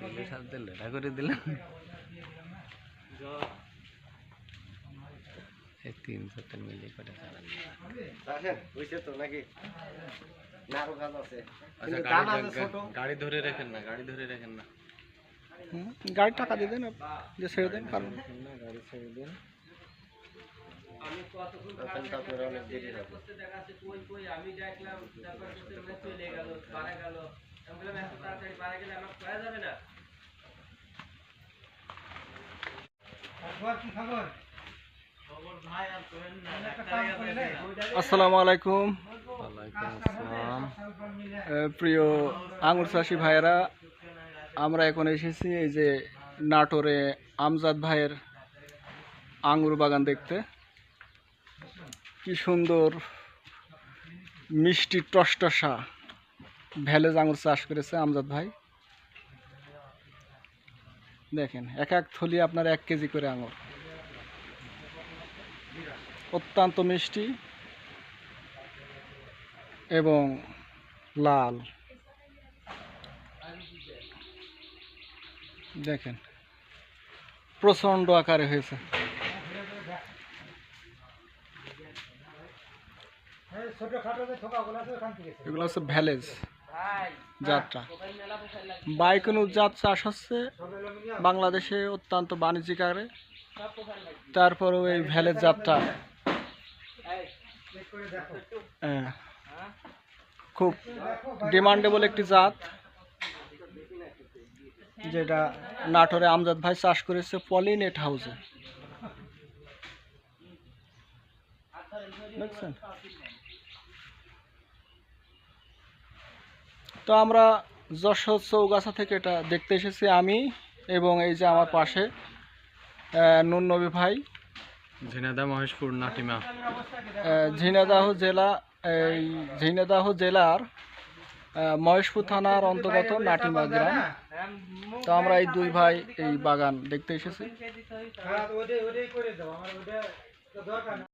তেলে সাপ দিল এটা করে দিলাম এই তিন চারটে মিলে করে চালান দেখেন বুঝছে তো নাকি না আরো গাছ আছে আচ্ছা কিন্তু গান আছে গাড়ি ছোট গাড়ি ধরে রাখেন না গাড়ি ধরে রাখেন না গাড়ি টাকা দিয়ে দেন যে ছেড়ে দেন কারণ রাখেন না গাড়ি ছেড়ে দিন ওখানে তো আপনার অনেক দেরি হবে আসসালামু আলাইকুম। ওয়ালাইকুম আসসালাম। আহ, প্রিয় আঙুর চাষি ভাইয়েরা আমরা এখন এসেছি এই যে নাটোরে আমজাদ ভাইয়ের আঙুর বাগান দেখতে। কি সুন্দর মিষ্টি টসটসা ভ্যালেজ আঙুর চাষ করেছে আমজাদ ভাই। দেখেন এক এক থলি আপনার এক কেজি করে আঙুর। অত্যন্ত মিষ্টি এবং লাল। দেখেন প্রচণ্ড আকারে হয়েছে। এগুলো হচ্ছে ভ্যালেজ। যাত্রা। বাইকনুর জাত চাষ হচ্ছে। বাংলাদেশে অত্যন্ত বাণিজ্যিক আকারে তারপরেও এই ভ্যালের যাত্রা। হ্যাঁ, খুব ডিমান্ডেবল একটি জাত। যেটা নাটোরে আমজাদ ভাই চাষ করেছে পলিনেট হাউসে। দেখছেন? তো আমরা যশোর চৌগাছা থেকে এটা দেখতে এসেছি আমি এবং এই যে আমার পাশে নুন নবী ভাই। ঝিনাদা মহেশপুর নাটিমা। আহ, ঝিনাইদহ জেলা এই ঝিনাইদহ জেলার মহেশপুর থানার অন্তর্গত নাটিমা গ্রাম। তো আমরা এই দুই ভাই এই বাগান দেখতে এসেছি।